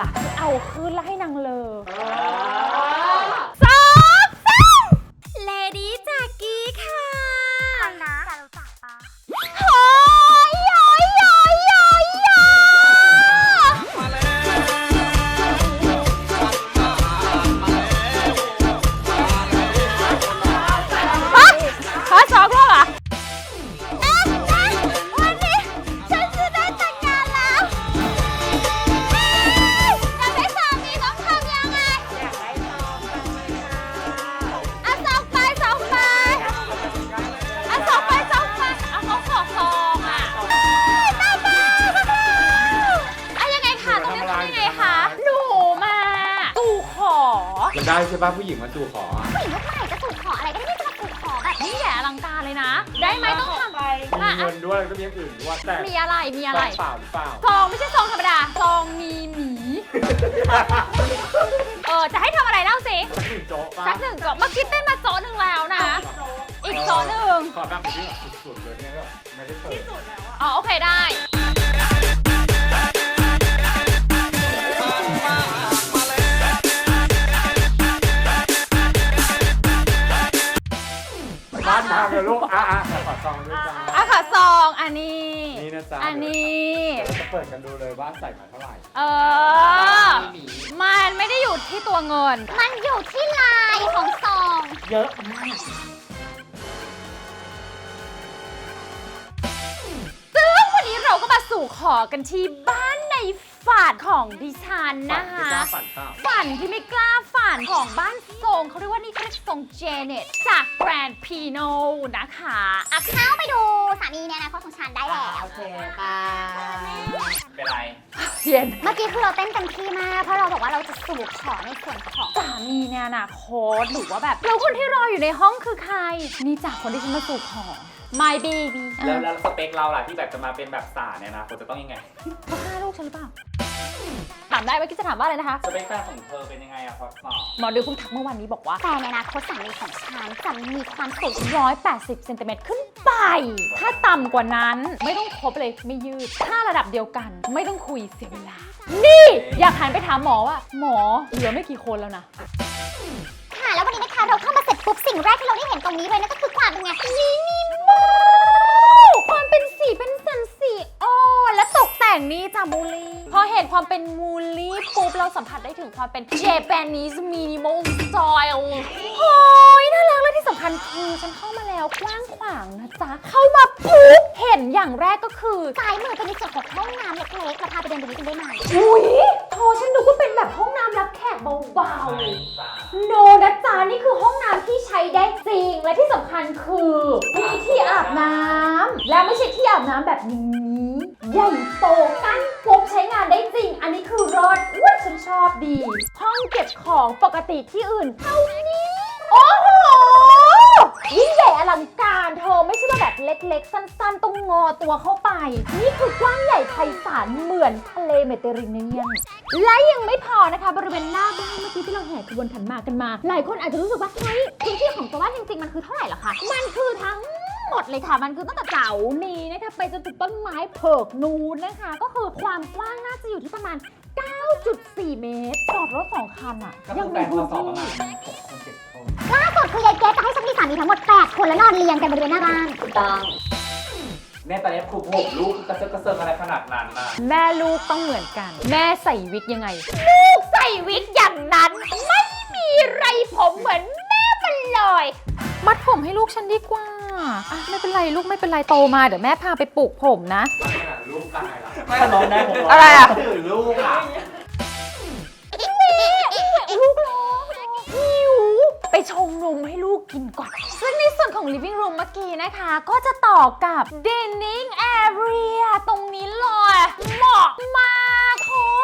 ล่ะ เอาขึ้นแล้วให้นางเลอ จะได้ใช่ป่ะผู้หญิงมาสู่ขออะผู้หญิงยุคใหม่จะถูกขออะไรก็ไม่ได้จะมาถูกขอแบบนี่แหละอลังการเลยนะ ได้ไหมต้องทำไปมีเงินด้วยแล้วก็มีอย่างอื่นด้วยแต่มีอะไรมีอะไรเปล่าหรือเปล่า ซองไม่ใช่ซองธรรมดาซองมีหมีเออจะให้ทำอะไรเล่าสิสักหนึ่งโจ๊กป่ะสักหนึ่งก่อนเมื่อกี้เต้นมาโจ๊ะหนึ่งแล้วนะ อีกโจ๊ะหนึ่งขอแบบที่แบบสุดๆเลยเนี่ยแบบไม่ได้เปิดอ๋อโอเคได้ อะอะขอซองด้วยจ้าอะค่ะซองอันนี้นี่นะจ๊ะอันนี้เดี๋ยวเราจะเปิดกันดูเลยว่าใส่มาเท่าไหร่ เออ มันไม่ได้อยู่ที่ตัวเงิน มันอยู่ที่ลายของซอง เยอะมากซึ่งวันนี้เราก็มาสู่ขอกันที่บ้าน ในฝันของดิฉันฝันะนคะไม่กล้าฝันเปล่า ฝันที่ไม่กล้าฝันของบ้านทรงเขาเรียกว่านี่คือทรงเจเน็ตจากแกรนด์พีโนนะคะอะเข้าไปดูสามีในอนาคตของฉันได้แล้ว โอเคค่ะเป็นไร เย็นเมื่อกี้คือเราเต้นเต็มที่มาก เพราะเราบอกว่าเราจะสู่ขอในส่วนของ สามีในอนาคตหรือว่าแบบแล้วคนที่รออยู่ในห้องคือใคร นี่จากคนที่ฉันมาสู่ขอ my baby แล้วแล้วสเปคเราล่ะที่แบบจะมาเป็นแบบสาเนี่ยนะคนจะต้องยังไง เขาฆ่าลูกฉันหรือเปล่า ถามได้ไหมคิดจะถามว่าอะไรนะคะ สเปคแฟนของเธอเป็นยังไงอะพอสอบหมอดูเพิ่งทักเมื่อวันนี้บอกว่าแต่ในอนาคตสามีของฉันจะมีความสุข180เซนติเมตรขึ้นไป ถ้าต่ำกว่านั้นไม่ต้องคบเลยไม่ยืด ถ้าระดับเดียวกัน ไม่ต้องคุยเสียเวลา นี่ อยากหันไปถามหมอว่า หมอเหลือไม่กี่คนแล้วนะ ค่ะ แล้ววันนี้นะคะเราเข้ามาเสร็จปุ๊บสิ่งแรกที่เราได้เห็นตรงนี้เลยนั่นก็คือความเป็นไงมินิม ความเป็นมูลี่ปุ๊บเราสัมผัสได้ถึงความเป็น Japanese minimal style โอ้ยน่ารักและที่สำคัญคือฉันเข้ามาแล้วกว้างขวางนะจ๊ะ เข้ามาปุ๊บเห็นอย่างแรกก็คือซ้ายมือจะมีส่วนของห้องน้ำเล็กๆเราพาไปเดินดูนิดนึงได้ไหมอุ้ยโทฉันดูว่าเป็นแบบห้องน้ำรับแขกเบาๆโนนะจ๊ะนี่คือห้องน้ำที่ใช้ได้จริงและที่สำคัญคือมีที่อาบน้ำและไม่ใช่ที่อาบน้ำแบบนี้ใหญ่โตกั้น ดี ห้องเก็บของปกติที่อื่นเท่านี้ โอ้โห ยิ่งใหญ่อลังการเธอไม่ใช่ว่าแบบเล็กๆ สั้นๆ ต้องงอตัวเข้าไป นี่คือกว้างใหญ่ไพศาลเหมือนทะเลเมดิเตอร์เรเนียน และยังไม่พอนะคะ บริเวณหน้าบ้านเมื่อกี้ที่เราแห่ขบวนขันหมากกันมา หลายคนอาจจะรู้สึกว่าเฮ้ยพื้นที่ของตัวบ้านจริงๆ มันคือเท่าไหร่หรอคะ มันคือทั้งหมดเลยค่ะ มันคือตั้งแต่เสานี้นะคะ ไปจนถึงต้นไม้เผิกนูนนะคะ ก็คือความกว้างน่าจะอยู่ที่ประมาณ 9.4 เมตร จอดรถสองคันอะก็ยัคืงอแฟมีนพพื้อนสอบที่ประมาณหกคนเจ็ดคนล่าสุดคือยายเกสจะให้ฉันมีสามีทั้งหมด 8 คนแล้วนอนเรียงกันบริเวณหน้าบ้านต้อง แม่ตอนนี้ครูผมลูกกระเซิร์กระเซิร์อะไรขนาดนั้นน่ะแม่ลูกต้องเหมือนกัน แม่ใส่วิกยังไง ลูกใส่วิกอย่างนั้น ไม่มีไรผมเหมือนแม่มันเลยมัดผมให้ลูกฉันดีกว่าอะไม่เป็นไรลูกไม่เป็นไรโตมาเดี๋ยวแม่พาไปปลูกผมนะขนาด ลูกตายละไม่น้องได้ผมอะไรอะถือลูกอะลูกร้องหิวไปชงนมให้ลูกกินก่อน ซึ่งในส่วนของ living room เมื่อกี้นะคะ ก็จะต่อกับ dining area ตรงนี้เลยเหมาะมากโคก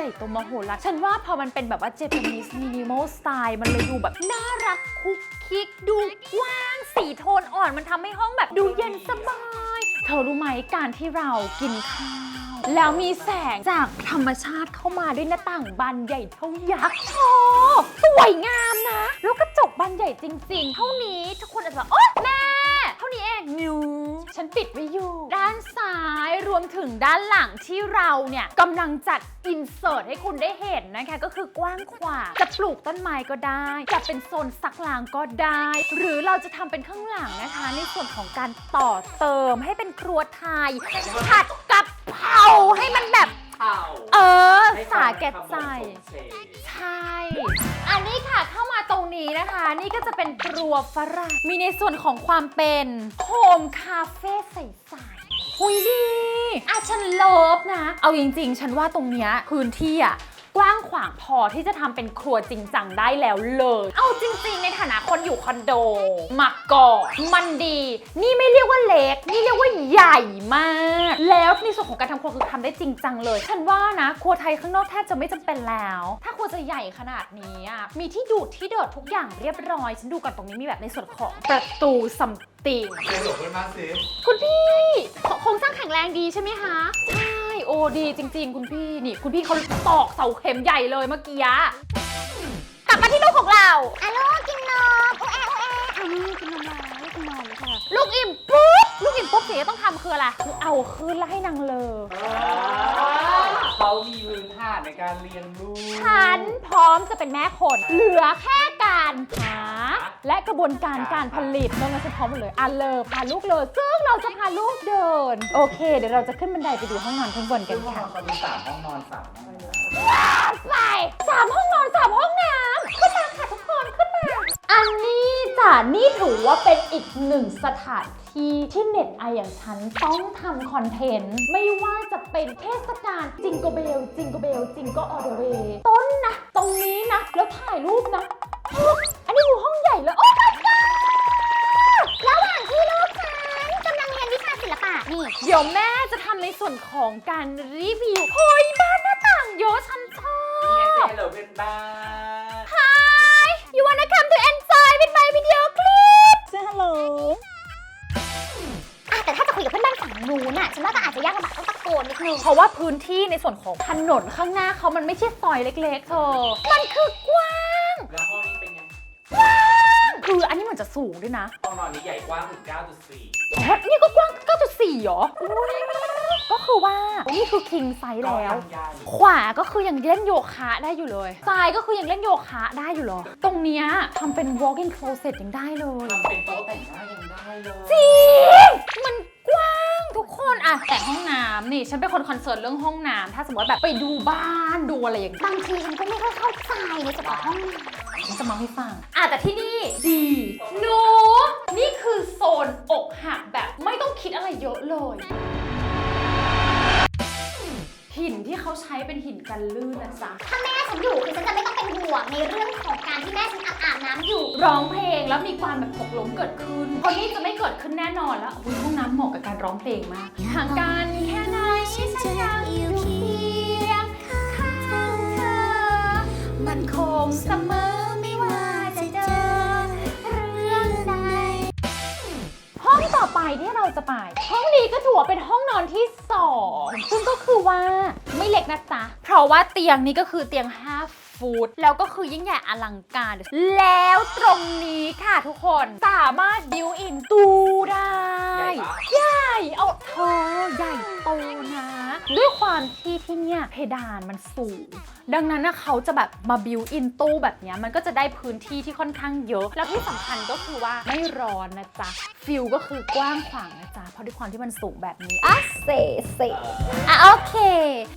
หญ่โตมโหฬารฉันว่าพอมันเป็นแบบว่า Japanese minimal style มันเลยดูแบบน่ารักคุกคิกดูกว้างสีโทนอ่อนมันทำให้ห้องแบบดูเย็นสบาย เธอรู้ไหมการที่เรากินข้าวแล้วมีแสงจากธรรมชาติเข้ามาด้วยหน้าต่างบานใหญ่เท่ายักษ์โธ่สวยงามนะ แล้วกระจกบานใหญ่จริง ๆ เท่านี้ทุกคนอาจจะแบบโอ๊ยแม่ นี้เองนิวฉันปิดไว้อยู่ ด้านซ้ายรวมถึงด้านหลังที่เราเนี่ยกำลังจัดอินเสิร์ตให้คุณได้เห็นนะคะ ก็คือกว้างขวางจะปลูกต้นไม้ก็ได้ จะเป็นโซนซักล้างก็ได้ หรือเราจะทำเป็นข้างหลังนะคะ ในส่วนของการต่อเติมให้เป็นครัวไทยผัดกะเพราให้มันแบบเข่าเออ ให้สาแก่ใส่ ใช่ อันนี้ค่ะเข้ามาตรงนี้นะคะ นี่ก็จะเป็นครัวฝรั่งมีในส่วนของความเป็นโฮมคาเฟ่ใสๆหุยดี อะฉันเลิฟนะ เอาจริงๆ ฉันว่าตรงเนี้ยพื้นที่อะ กว้างขวางพอที่จะทำเป็นครัวจริงจังได้แล้วเลย เอาจริงๆ ในฐานะคนอยู่คอนโดมาก่อนมันดี นี่ไม่เรียกว่าเล็ก นี่เรียกว่าใหญ่มาก แล้วในส่วนของการทำครัวคือทำได้จริงจังเลย ฉันว่านะ ครัวไทยข้างนอกแทบจะไม่จำเป็นแล้ว ถ้าครัวจะใหญ่ขนาดนี้อะมีที่ดูดที่เดิดทุกอย่างเรียบร้อย ฉันดูก่อนตรงนี้มีแบบในส่วนของประตูซัมติงเรียนหลบเพื่อนบ้านสิคุณพี่โครงสร้างแข็งแรงดีใช่ไหมคะ ใช่ โอ้ดีจริง ๆ คุณพี่นี่ คุณพี่เขาตอกเสาเข็มใหญ่เลยเมื่อกี้อะกลับมาที่ลูกของเราอะลูกกินนมโอ้แอะโอ้แอะอันนี้กินนมแล้วกินนมค่ะ ลูกอิ่มปุ๊บลูกอิ่มปุ๊บสิ่งที่ต้องทำคืออะไรคือเอาขึ้นแล้วให้นางเลอ เขามีพื้นฐานในการเลี้ยงลูกฉันพร้อมจะเป็นแม่คน เหลือแค่การหา และกระบวนการการผลิตนอกนั้นฉันพร้อมหมดเลยอะเลอพาลูกเลยซึ่งเราจะพาลูกเดิน โอเค เดี๋ยวเราจะขึ้นบันไดไปดูห้องนอนข้างบนกันห้องนค่ะอนเขามีสามห้องนอนสามห้องน้ไปสามห้องนอนสามห้องน้ำ อันนี้จ้ะนี่ถือว่าเป็นอีกหนึ่งสถานที่ที่เน็ตไออย่างฉันต้องทำคอนเทนต์ ไม่ว่าจะเป็นเทศกาลจิงโกเบล จิงโกเบล จิงก็ออเดเวต้นนะ ตรงนี้นะ แล้วถ่ายรูปนะอุ๊ยอันนี้คือห้องใหญ่เลยโอ้ my god ระหว่างที่ลูกฉันกำลังเรียนวิชาศิลปะนี่ เดี๋ยวแม่จะทำในส่วนของการรีวิวเฮ้ยบ้านหน้าต่างเยอะฉันชอำนี่ไงบเซลล์เป็นบ้าน Hi you นนิดนึงเพราะว่าพื้นที่ในส่วนของถนนข้างหน้าเขามันไม่ใช่ซอยเล็ก ๆ เธอ มันคือกว้างแล้วห้องนี้เป็นไงคืออันนี้เหมือนจะสูงด้วยนะห้องนอนนี้ใหญ่กว้างถึง 9.4อ๋อนี่ก็กว้าง 9.4เหรออุ๊ยก็คือว่า นี่คือ king size แล้วย่านขวาก็คือยังเล่นโยคะได้อยู่เลยซ้ายก็คือยังเล่นโยคะได้อยู่เหรอ ตรงเนี้ยทำเป็น walk-in closet ยังได้เลยทำเป็นโต๊ะแต่งหน้ายังได้เลยจริงมันกว้าง ทุกคนอะแต่ห้องน้ำนี่ฉันเป็นคนคอนเซิร์นเรื่องห้องน้ำถ้าสมมติว่าแบบไปดูบ้านดูอะไรอย่างเงี้ยบางทีฉันก็ไม่ค่อยเข้าใจในส่วนของห้องน้ำฉันจะมาให้ฟังอะแต่ที่นี่ดีหนูนี่คือโซนอกหักแบบไม่ต้องคิดอะไรเยอะเลยหินที่เขาใช้เป็นหินกันลื่นนะจ๊ะ ถ้าแม่ ฉันอยู่คือฉันจะไม่ต้องเป็นห่วงในเรื่องของการที่แม่ฉันอาบอาบน้ำอยู่ ร้องเพลงแล้วมีความแบบหกล้มเกิดขึ้น คนนี้จะไม่เกิดขึ้นแน่นอนแล้วอุ๊ยห้องน้ำเหมาะกับการร้องเพลงมากห่างกันแค่ไหนฉันยังอยู่เคียงข้างเธอ มันคงเสมอ ไปที่เราจะไป ห้องนี้ก็ถือว่าเป็นห้องนอนที่สองซึ่งก็คือว่าไม่เล็กนะจ๊ะเพราะว่าเตียงนี้ก็คือเตียง5ฟ ตแล้วก็คือยิ่งใหญ่อลังการ แล้วตรงนี้ค่ะทุกคนสามารถบิวอินตู้ได้ใหญ่ใหญ่เอาเธอใหญ่โตนะ ด้วยความที่ที่เนี่ยเพดานมันสูง ดังนั้นนะเขาจะแบบมาบิวอินตู้แบบนี้มันก็จะได้พื้นที่ที่ค่อนข้างเยอะ แล้วที่สำคัญก็คือว่าไม่ร้อนนะจ๊ะฟิลก็คือกว้างขวางนะจ๊ะเพราะด้วยความที่มันสูงแบบนี้อะเซเซอะโอเค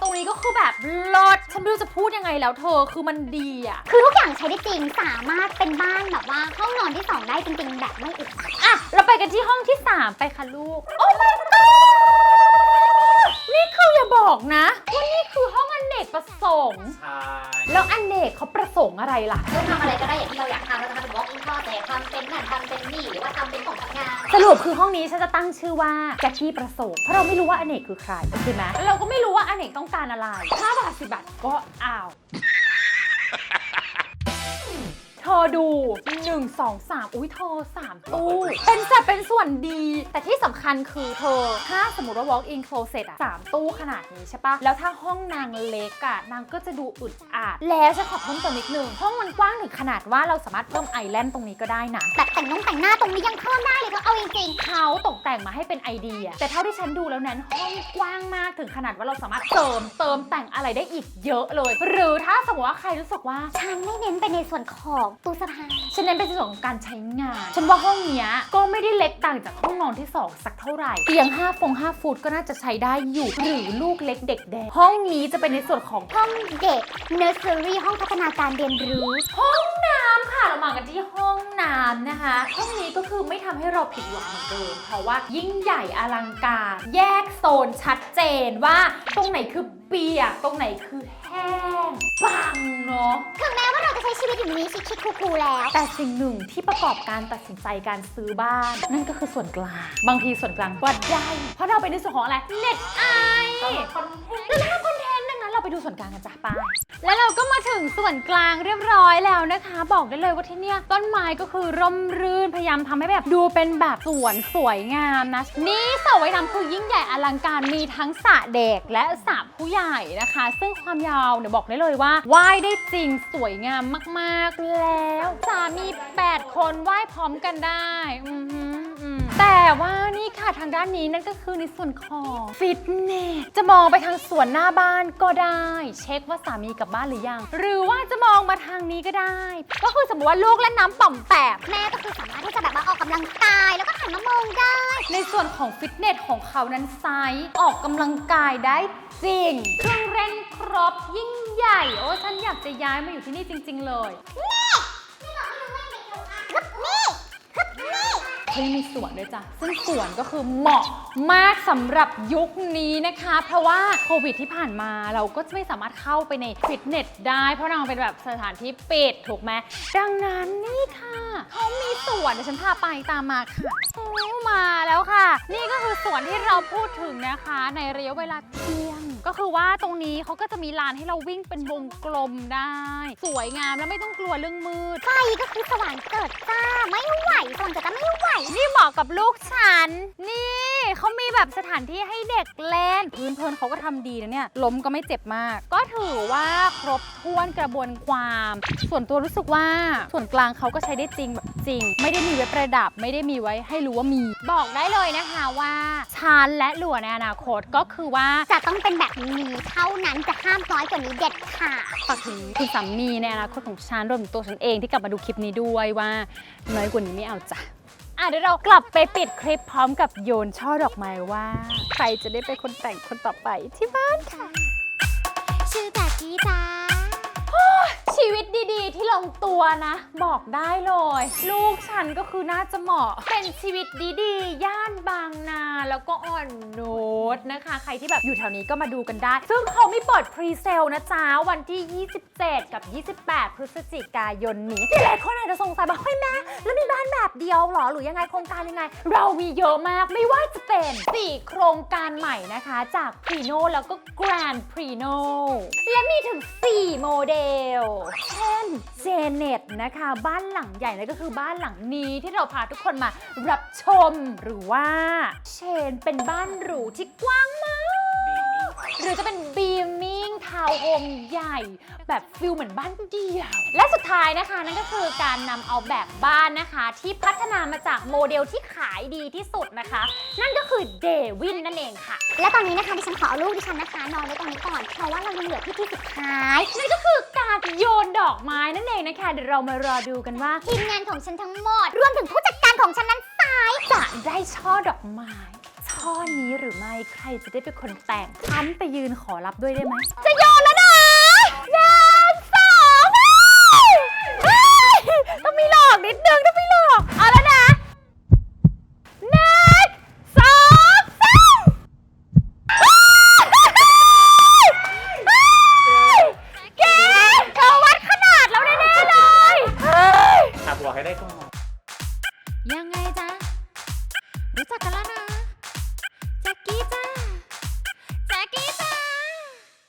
ตรงนี้ก็คือแบบลดฉันไม่รู้จะพูดยังไงแล้วเธอคือมันดีอะ คือทุกอย่างใช้ได้จริงสามารถเป็นบ้านแบบว่าห้องนอนที่สองได้จริงๆ แบบไม่อึดอัดอะ เราไปกันที่ห้องที่ 3 ไปค่ะลูก โอ้ my god นี่คืออย่าบอกนะว่านี่คือห้องอเนกประสงค์ ใช่แล้วอเนกเขาประสงค์อะไรล่ะ เราทำอะไรก็ได้อย่างที่เราอยากทำเราจะทำเป็น walk in closet ทำเป็นนั่นทำเป็นนี่หรือว่าทำเป็นของทำงาน สรุปคือห้องนี้ฉันจะตั้งชื่อว่าแจ็คกี้ประสงค์เพราะเราไม่รู้ว่าอเนกคือใครใช่ไหมแล้วเราก็ไม่รู้ว่าอเนกต้องการอะไร5บาท10บาทก็อ้าว เธอดู 1 2 3 อุ้ยเธอ 3 ตู้ เป็นสัดเป็นส่วนดี แต่ที่สำคัญคือเธอ ถ้าสมมติว่า walk in closet อะสามตู้ขนาดนี้ใช่ปะแล้วถ้าห้องนางเล็กอะนางก็จะดูอึดอัดแล้วจะขอเพิ่มเติมนิดนึง ห้องมันกว้างถึงขนาดว่าเราสามารถเพิ่มไอแลนด์ตรงนี้ก็ได้นะแบบแต่งน้องแต่งหน้าตรงนี้ยังเพิ่มได้เลยก็เอาจริงเขาตกแต่งมาให้เป็นไอเดีย แต่เท่าที่ฉันดูแล้วนั้นห้องกว้างมากถึงขนาดว่าเราสามารถเติมเติมแต่งอะไรได้อีกเยอะเลย หรือถ้าสมมติว่าใครรู้สึกว่า ฉันไม่เน้นไปในส่วนของตู้เสื้อผ้าฉันเน้นเป็นส่วนของการใช้งาน ฉันว่าห้องเนี้ยก็ไม่ได้เล็กต่างจากห้องนอนที่ 2 สักเท่าไหร่ เตียง5ฟง5ฟุตก็น่าจะใช้ได้อยู่ หรือลูกเล็กเด็กแดง ห้องนี้จะเป็นในส่วนของห้องเด็ก nursery ห้องพัฒนาการเรียนรู้ ห้องน้ำค่ะเรามากันที่ห้องน้ำนะคะ ห้องนี้ก็คือไม่ทำให้เราผิดหวังเหมือนเดิมเพราะว่ายิ่งใหญ่อลังการ แยกโซนชัดเจนว่าตรงไหนคือเปียกตรงไหนคือแห้งปังเนาะถึงแม้ว่าเราจะ ใช้ชีวิตอยู่ในนี้ชิคๆคูลๆแล้ว แต่สิ่งหนึ่งที่ประกอบการตัดสินใจการซื้อบ้าน นั่นก็คือส่วนกลาง บางทีส่วนกลางก็ได้ เพราะเราเป็นในส่วนของอะไรเน็ตไอแล้วถ้าคอนเทนต์ดังนั้นเรา ไปดูส่วนกลางกันจ้ะไป้าแล้วเราก็มาถึงส่วนกลางเรียบร้อยแล้วนะคะ บอกได้เลยว่าที่เนี่ยต้นไม้ก็คือร่มรื่นพยายามทำให้แบบดูเป็นแบบสวนสวยงามนะนี่สระว่ายน้ำคือยิ่งใหญ่อลังการมีทั้งสระเด็กและสระผู้ใหญ่นะคะ ซึ่งความยาวเนี่ยบอกได้เลยว่าว่ายได้จริงสวยงามมากๆแล้วสามี 8 คนว่ายพร้อมกันได้ อือหือ แต่ว่านี่ค่ะทางด้านนี้นั่นก็คือในส่วนของฟิตเนสจะมองไปทางสวนหน้าบ้านก็ได้ เช็คว่าสามีกลับบ้านหรือยัง หรือว่าจะมองมาทางนี้ก็ได้ ก็คือสมมติว่าลูกเล่นน้ำป่อมแปมแม่ก็คือสามารถที่จะแบบว่าออกกำลังกาย แล้วก็หันมามองได้ ในส่วนของฟิตเนสของเขานั้นไซส์ออกกำลังกายได้จริง เครื่องเล่นครบยิ่งใหญ่ โอ้ฉันอยากจะย้ายมาอยู่ที่นี่จริง ๆ เลย เขายังมีสวนด้วยจ้ะ ซึ่งสวนก็คือเหมาะมากสำหรับยุคนี้นะคะ เพราะว่าโควิดที่ผ่านมาเราก็ไม่สามารถเข้าไปในฟิตเนสได้ เพราะนางเป็นแบบสถานที่ปิดถูกไหมดังนั้นนี่ค่ะเขามีสวนเดี๋ยวฉันพาไปตามมาค่ะมาแล้วค่ะ นี่ก็คือสวนที่เราพูดถึงนะคะ ในระยะเวลาเที่ย ก็คือว่าตรงนี้เขาก็จะมีลานให้เราวิ่งเป็นวงกลมได้ สวยงามแล้วไม่ต้องกลัวเรื่องมืด ไฟก็คือสว่างเกิดจ้า ไม่ไหวสว่างเกิดจ้าไม่ไหว นี่เหมาะกับลูกฉัน นี่เขามีแบบสถานที่ให้เด็กเล่น พื้นเพลินเขาก็ทำดีนะเนี่ยล้มก็ไม่เจ็บมาก ก็ถือว่าครบถ้วนกระบวนความ ส่วนตัวรู้สึกว่าส่วนกลางเขาก็ใช้ได้จริงแบบจริง ไม่ได้มีไว้ประดับไม่ได้มีไว้ให้รู้ว่ามี บอกได้เลยนะคะว่าฉันและหลัวในอนาคตก็คือว่าจะต้องเป็นแบบนี้เท่านั้นจะห้ามน้อยกว่านี้เด็ดขาดฝากถึงคุณสามีในอนาคตของฉันรวมถึงตัวฉันเองที่กลับมาดูคลิปนี้ด้วยว่าน้อยกว่านี้ไม่เอาจ้ะอะเดี๋ยวเรากลับไปปิดคลิปพร้อมกับโยนช่อดอกไม้ว่า ใครจะได้เป็นคนแต่งคนต่อไปที่บ้านค่ะ ชื่อแบบนี้จ้า ชีวิตดีๆ ที่ลงตัวนะ บอกได้เลย ลูกฉันก็คือน่าจะเหมาะ เป็นชีวิตดีๆ ย่านบางนาแล้วก็อ่อนโนดนะคะ ใครที่แบบอยู่แถวนี้ก็มาดูกันได้ ซึ่งเขาไม่เปิดพรีเซลนะจ๊ะ วันที่ 27 กับ 28 พฤศจิกายนนี้หลายคนอาจจะสงสัยว่าเฮ้ยแม่แล้วมีบ้านแบบเดียวหรอหรือยังไงโครงการยังไง เรามีเยอะมากไม่ว่าจะเป็น 4 โครงการใหม่นะคะจาก p r e n o แล้วก็ Grand p r e n o และมีถึง 4 โมเดลเช่นเจเน็ตนะคะ บ้านหลังใหญ่นั่นก็คือบ้านหลังนี้ที่เราพาทุกคนมารับชมหรือว่าเชนเป็นบ้านหรูที่กว้างมาก หรือจะเป็นบีมี ทาวน์โฮมใหญ่ แบบฟิลเหมือนบ้านเดี่ยว และสุดท้ายนะคะนั่นก็คือการนำเอาแบบบ้านนะคะ ที่พัฒนามาจากโมเดลที่ขายดีที่สุดนะคะ นั่นก็คือเดวินนั่นเองค่ะ และตอนนี้นะคะดิฉันขอเอาลูกดิฉันนะคะ นอนไว้ตรงนี้ก่อน เพราะว่าเรายังเหลือที่ที่สุดท้าย นั่นก็คือการโยนดอกไม้นั่นเองนะคะ เดี๋ยวเรามารอดูกันว่า ทีมงานของฉันทั้งหมด รวมถึงผู้จัดการของฉันนั้นสายจะได้ช่อดอกไม้ ข้อนี้หรือไม่ใครจะได้เป็นคนแต่งฉันไปยืนขอรับด้วยได้ไหมจะยอ